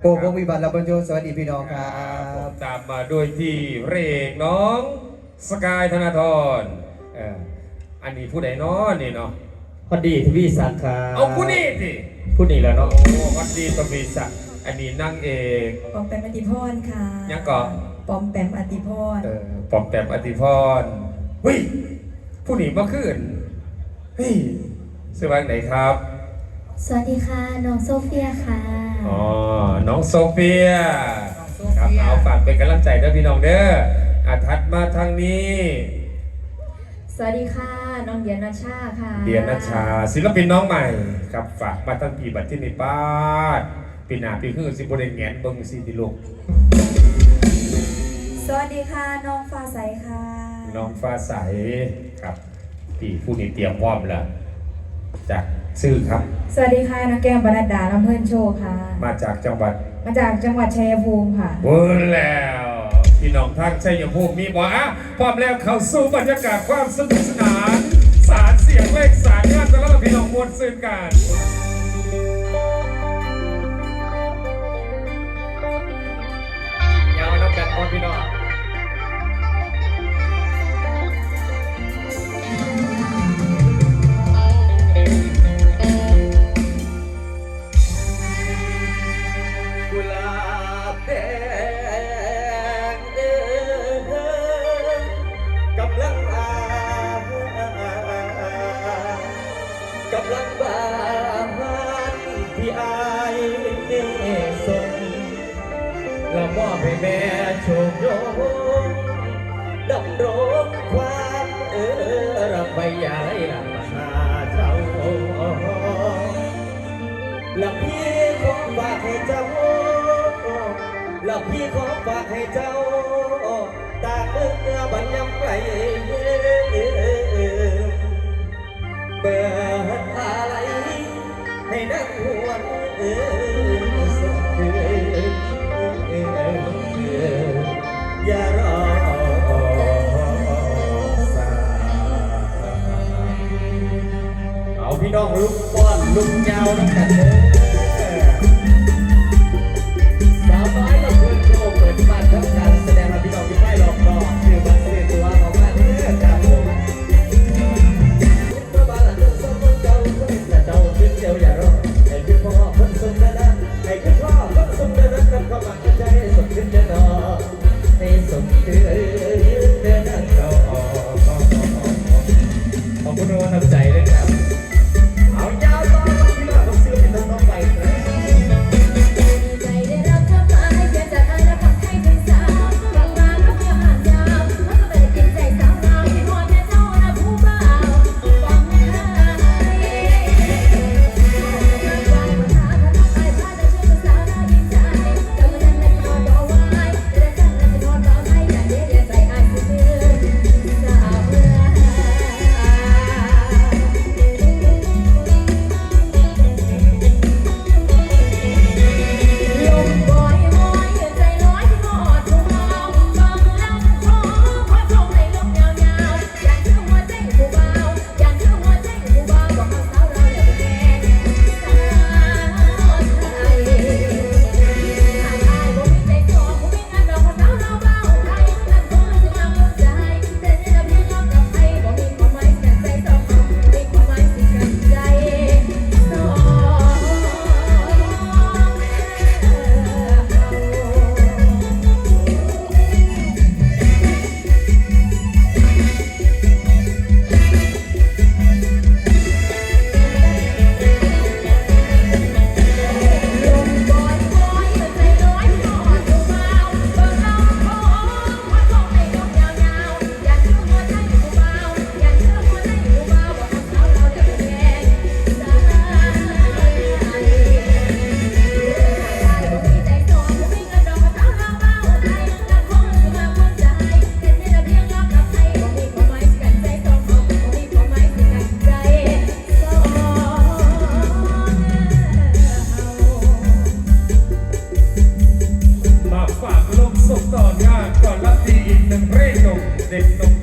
โกวงวิบัติลาบันโจสวัสดีพี่น้องครับตามมาด้วยที่เรกน้อง สกายธนาธรเอ่ออันนี้ผู้ใดเนาะนี่เนาะพอดีทวีศักดิ์ครับเอาผู้นี้สิผู้นี้แหล้วโอ้เนาะวัดดีตมีศักดิ์อันนี้นั่งเอก ปอมแปมอติพรค่ะยังก่อน ปอมแปมอติพรเออปอมแปมอติพรเฮ้ยผู้นี้มาขึ้นเฮ้ยสวัสดีครับ สวัสดีค่ะ น้องโซเฟียค่ะ อ๋อ น้องโซเฟีย ครับเอาฝากเป็นกำลังใจเด้อพี่น้องเด้ออาทัดมาทางนี้ สวัสดีค่ะ น้องเดียนาชาค่ะเดียนชา ศิลปินน้องใหม่ ครับฝากมาตั้งปีบัตรที่ในป้าดปีหน้าปีคือสิบริแงนเบิ่งสิติลูกสวัสดีค่ะ น้องฟ้าใสค่ะ น้องฟ้าใส ครับปีผู้นี้เตรียมพร้อมแล้ว จากซื่อครับ สวัสดีค่ะน้องแก้มบรรดาลำเพิ่นโชว์ค่ะ มาจากจังหวัดมาจากจังหวัดชัยภูมิค่ะเวิร์นแล้วพี่น้องทางชัยภูมิมีบ่อะพร้อมแล้วเข้าสู่บรรยากาศความสนุกสนาน สารเสียงเลขสารงานตลอดพี่น้องมวลซื่นกัน เรามอบให้แม่โชคโยงดำรงความเออรับใบยาไรหลังหาเจ้าและพี่ขอฝากให้เจ้าและพี่ขอฝากให้เจ้าตาเมื่อบันยำไกลเบิด พี่น้องลุกป้อนลุกยาวนับกันเด้อ หนึ่งเพลงหนุ่มเด็กหนุ่ม